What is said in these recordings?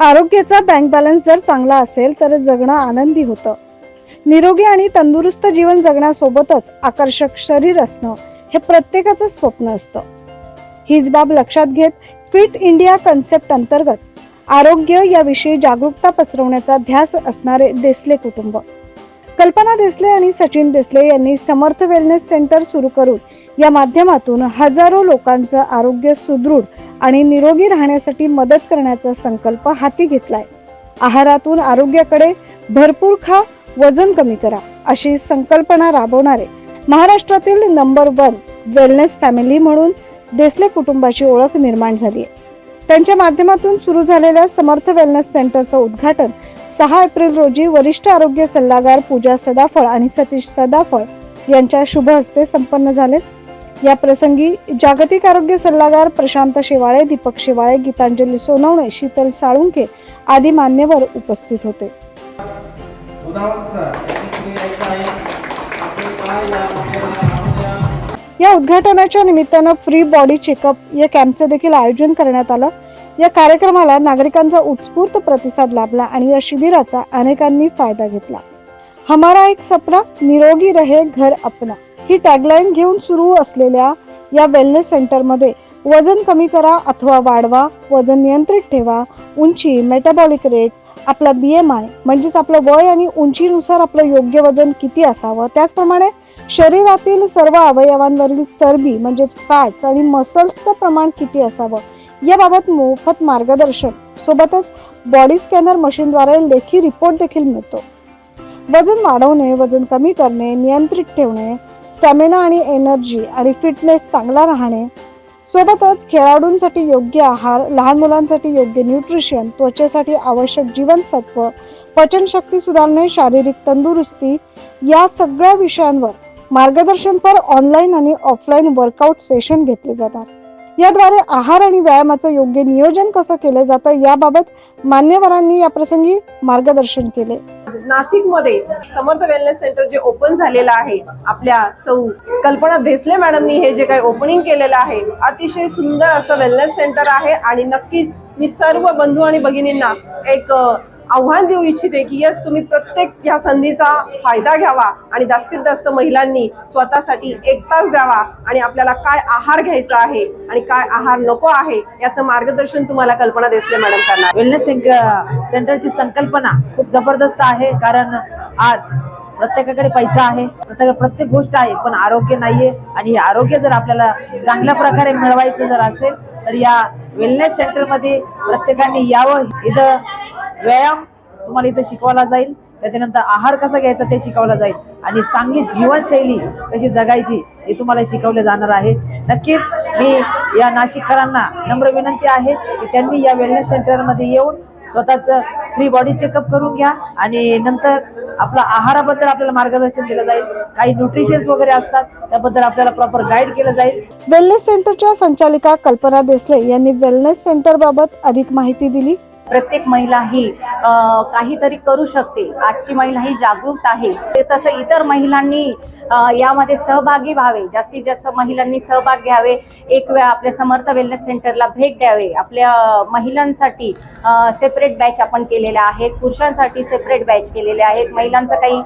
आरोग्याचा bank balance जर चांगला असेल तर जगणं आनंदी होतं. निरोगी आणि तंदुरुस्त जीवन जगण्यासोबतच आकर्षक शरीर असणं हे प्रत्येकाचं स्वप्न असतं. हीच बाब लक्षात घेत फिट इंडिया कन्सेप्ट अंतर्गत आरोग्य याविषयी जागरूकता पसरवण्याचा ध्यास असणारे देसले कुटुंब. कल्पना देसले आणि सचिन देसले यांनी समर्थ वेलनेस सेंटर सुरू करून या माध्यमातून हजारो लोकांचं आरोग्य सुदृढ आणि निरोगी राहण्यासाठी मदत करण्याचा संकल्प हाती घेतलाय. आहारातून आरोग्याकडे भरपूर खा वजन कमी करा अशी संकल्पना राबवणारे महाराष्ट्रातील नंबर वन वेलनेस फॅमिली म्हणून देसले कुटुंबाची ओळख निर्माण झाली आहे. त्यांच्या माध्यमातून सुरू झालेल्या समर्थ वेलनेस सेंटरचं उद्घाटन सहा एप्रिल रोजी वरिष्ठ आरोग्य सल्लागार पूजा सदाफळ आणि सतीश सदाफळ यांच्या शुभ हस्ते संपन्न झाले. या प्रसंगी जागतिक आरोग्य सल्लागार प्रशांत शेवाळे दीपक शेवाळे गीतांजली सोनवणे शीतल साळुंके आदी मान्यवर उपस्थित होते. या उद्घाटनाच्या निमित्तानं फ्री बॉडी चेकअप या कॅम्पचं देखील आयोजन करण्यात आलं. या कार्यक्रमाला नागरिकांचा उत्स्फूर्त प्रतिसाद लाभला आणि या शिबिराचा अनेकांनी फायदा घेतला. हमारा एक सपना निरोगी रहे घर अपना. ही टॅगलाईन घेऊन सुरू असलेल्या या वेलनेस सेंटरमध्ये वजन कमी करा अथवा वाढवा वजन नियंत्रित ठेवा उंची मेटाबॉलिक रेट आपला बी एम आय म्हणजेच आपलं वय आणि उंचीनुसार आपलं योग्य वजन किती असावं? त्याचप्रमाणे शरीरातील सर्व अवयवांवरील चरबी म्हणजेच फॅट्स आणि मसल्सचं प्रमाण किती असावं? याबाबत मोफत मार्गदर्शन सोबतच बॉडी स्कॅनर मशीनद्वारे लेखी रिपोर्ट देखील मिळतो. वजन वाढवणे वजन कमी करणे नियंत्रित ठेवणे स्टॅमिना आणि एनर्जी आणि फिटनेस चांगला राहणे सोबतच खेळाडूंसाठी योग्य आहार लहान मुलांसाठी योग्य न्यूट्रिशन त्वचेसाठी आवश्यक जीवनसत्व पचनशक्ती सुधारणे शारीरिक तंदुरुस्ती या सगळ्या विषयांवर मार्गदर्शनपर ऑनलाईन आणि ऑफलाईन वर्कआउट सेशन घेतले जातात. याद्वारे आहार आणि व्यायामाचं योग्य नियोजन कसं केलं जातं याबाबत मान्यवरांनी या प्रसंगी मार्गदर्शन केले. नाशिकमध्ये समर्थ वेलनेस सेंटर जे ओपन झालेलं आहे आपल्या सौ कल्पना भेसले मॅडमनी हे जे काही ओपनिंग केलेलं आहे अतिशय सुंदर असं वेलनेस सेंटर आहे आणि नक्कीच मी सर्व बंधू आणि भगिनींना एक आव्हान देऊ इच्छिते की यस तुम्ही प्रत्येक ह्या संधीचा फायदा घ्यावा आणि जास्तीत जास्त महिलांनी स्वतःसाठी एक तास द्यावा आणि आपल्याला काय आहार घ्यायचा आहे आणि काय आहार नको आहे याचं मार्गदर्शन तुम्हाला कल्पना देसले मॅडम करणार. वेलनेस सेंटरची संकल्पना खूप जबरदस्त आहे कारण आज प्रत्येकाकडे पैसा आहे प्रत्येक प्रत्येक गोष्ट आहे पण आरोग्य नाहीये. आणि हे आरोग्य जर आपल्याला चांगल्या प्रकारे मिळवायचं जर असेल तर या वेलनेस सेंटरमध्ये प्रत्येकाने यावं. इथं व्यायाम तुम्हाला इथं शिकवला जाईल. त्याच्यानंतर आहार कसा घ्यायचा ते शिकवलं जाईल. आणि चांगली जीवनशैली कशी जगायची हे तुम्हाला शिकवले जाणार आहे. नक्कीच मी या नाशिककरांना नम्र विनंती आहे की त्यांनी या वेलनेस सेंटरमध्ये येऊन स्वतःच फ्री बॉडी चेकअप करून घ्या आणि नंतर आपला आहाराबद्दल आपल्याला मार्गदर्शन दिलं जाईल. काही न्यूट्रिशन्स वगैरे असतात त्याबद्दल आपल्याला प्रॉपर गाईड केलं जाईल. वेलनेस सेंटरच्या संचालिका कल्पना देसले यांनी वेलनेस सेंटर बाबत अधिक माहिती दिली. प्रत्येक महिला ही काहीतरी करू शकते. आजची महिला ही जागरूक आहे. ते तसं इतर महिलांनी यामध्ये सहभागी व्हावे. जास्तीत जास्त महिलांनी सहभाग घ्यावे. एक वेळा आपल्या समर्थ वेलनेस सेंटरला भेट द्यावे. आपल्या महिलांसाठी सेपरेट बॅच आपण केलेल्या आहेत. पुरुषांसाठी सेपरेट बॅच केलेले आहेत. महिलांचा काही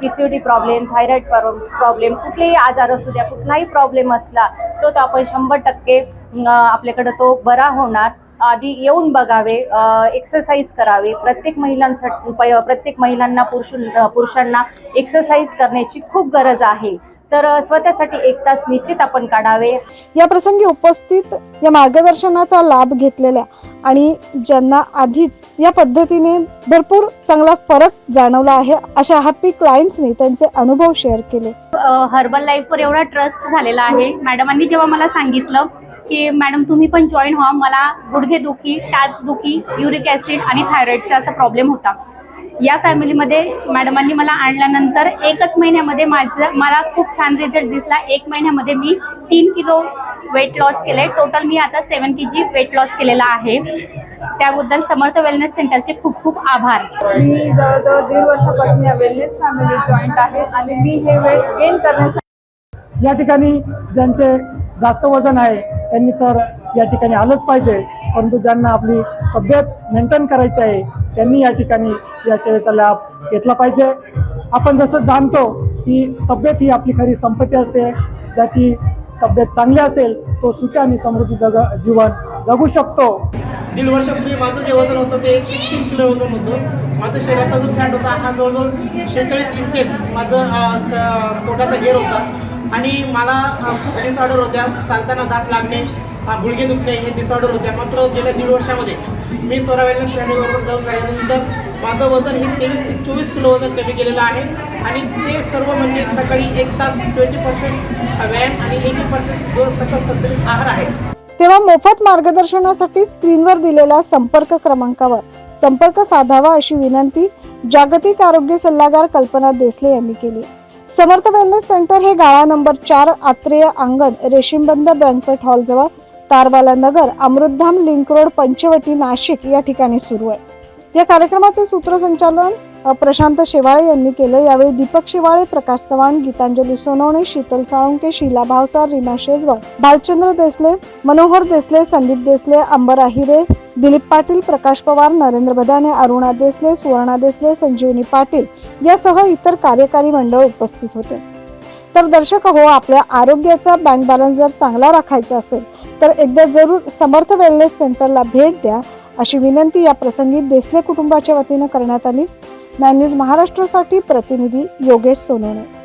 P C D problem thyroid problem कुठलेही आजार असू द्या कुठलाही प्रॉब्लेम असला तो तो आपण शंभर टक्के आपल्याकडं तो बरा होणार. आधी येऊन बघावे एक्सरसाइज करावे. प्रत्येक महिलांसाठी प्रत्येक महिलांना पुरुष पुरुषांना एक्सरसाइज करण्याची खूप गरज आहे. तर स्वतःसाठी एक तास निश्चित आपण काढावे. या प्रसंगी उपस्थित या मार्गदर्शनाचा लाभ घेतलेल्या आणि ज्यांना आधीच या पद्धतीने भरपूर चांगला फरक जाणवला आहे अशा हॅपी क्लायंट्सनी त्यांचे अनुभव शेअर केले. हर्बल लाईफवर एवढा ट्रस्ट झालेला आहे. मॅडमांनी जेव्हा मला सांगितलं की मॅडम तुम्ही पण जॉईन व्हा. मला गुडघेदुखी टाचदुखी युरिक ॲसिड आणि थायरॉईडचा असा प्रॉब्लेम होता. या फॅमिलीमध्ये मॅडमांनी मला आणल्यानंतर एकच महिन्यामध्ये माझं मला खूप छान रिझल्ट दिसला. एक महिन्यामध्ये मी तीन किलो वेट लॉस केले टोटल मी आता सेवन के जी वेट लॉस केलेला आहे. त्याबद्दल समर्थ वेलनेस सेंटरचे खूप खूप आभार. मी जवळजवळ दीड वर्षापासून या वेलनेस फॅमिली जॉईंट आहे आणि मी हे वेट गेन करण्यासाठी या ठिकाणी ज्यांचे जास्त वजन आहे त्यांनी तर या ठिकाणी आलंच पाहिजे. परंतु ज्यांना आपली तब्येत मेंटेन करायची आहे त्यांनी या ठिकाणी या सेवेचा लाभ घेतला पाहिजे. आपण जसं जाणतो की तब्येत ही आपली खरी संपत्ती असते ज्याची तब्येत चांगली असेल तो सुखी आणि समृद्धी जग जीवन जगू शकतो. दीड वर्षापूर्वी माझं जे वजन होतं ते एकशे तीन किलो वजन होतं. माझं शरीराचा जो फॅट होता हा जवळजवळ शेहेचाळीस इंचेस माझं पोटाचा घेर होता. आणि मला खूप डिसऑर्डर होत्या. चालताना दात लागणे अं, गुडघे दुखणे हे डिसऑर्डर होत्या. मात्र गेल्या दीड वर्षामध्ये मी स्वरा वेलनेस फॅमिलीबरोबर जाऊन झाल्यानंतर माझं वजन हे तेवीस ते चोवीस किलो वजन कमी केलेलं आहे. आणि ते सर्व म्हणजे सकाळी एक तास ट्वेंटी पर्सेंट व्यायाम आणि एटी पर्सेंट जो सतत संतुलित आहार आहे. तेव्हा मोफत मार्गदर्शनासाठी स्क्रीनवर दिलेल्या संपर्क क्रमांकावर संपर्क साधावा अशी विनंती जागतिक आरोग्य सल्लागार कल्पना देसले यांनी केली. समर्थ वेलनेस सेंटर हे गाळा नंबर चार आत्रेय अंगण रेशीमबंद बँकवेट हॉल जवळ तारवाला नगर अमृतधाम लिंक रोड पंचवटी नाशिक या ठिकाणी सुरू आहे. या कार्यक्रमाचे सूत्रसंचालन प्रशांत शेवाळे यांनी केलं. यावेळी दीपक शेवाळे प्रकाश चव्हाण गीतांजली सोनवणे शीतल साळुंके शीला भावसार रीमा शेजवळ भालचंद्र देसले मनोहर देसले संदीप देसले अंबर आहिरे दिलीप पाटील प्रकाश पवार नरेंद्र भदाने अरुणा देसले सुवर्णा देसले संजीवनी पाटील यासह इतर कार्यकारी मंडळ उपस्थित होते. तर दर्शक हो आपल्या आरोग्याचा बँक बॅलन्स जर चांगला राखायचा असेल तर एकदा जरूर समर्थ वेलनेस सेंटरला भेट द्या अशी विनंती या प्रसंगी देसले कुटुंबाच्या वतीनं करण्यात आली. मॅन न्यूज महाराष्ट्रासाठी प्रतिनिधी योगेश सोनवणे.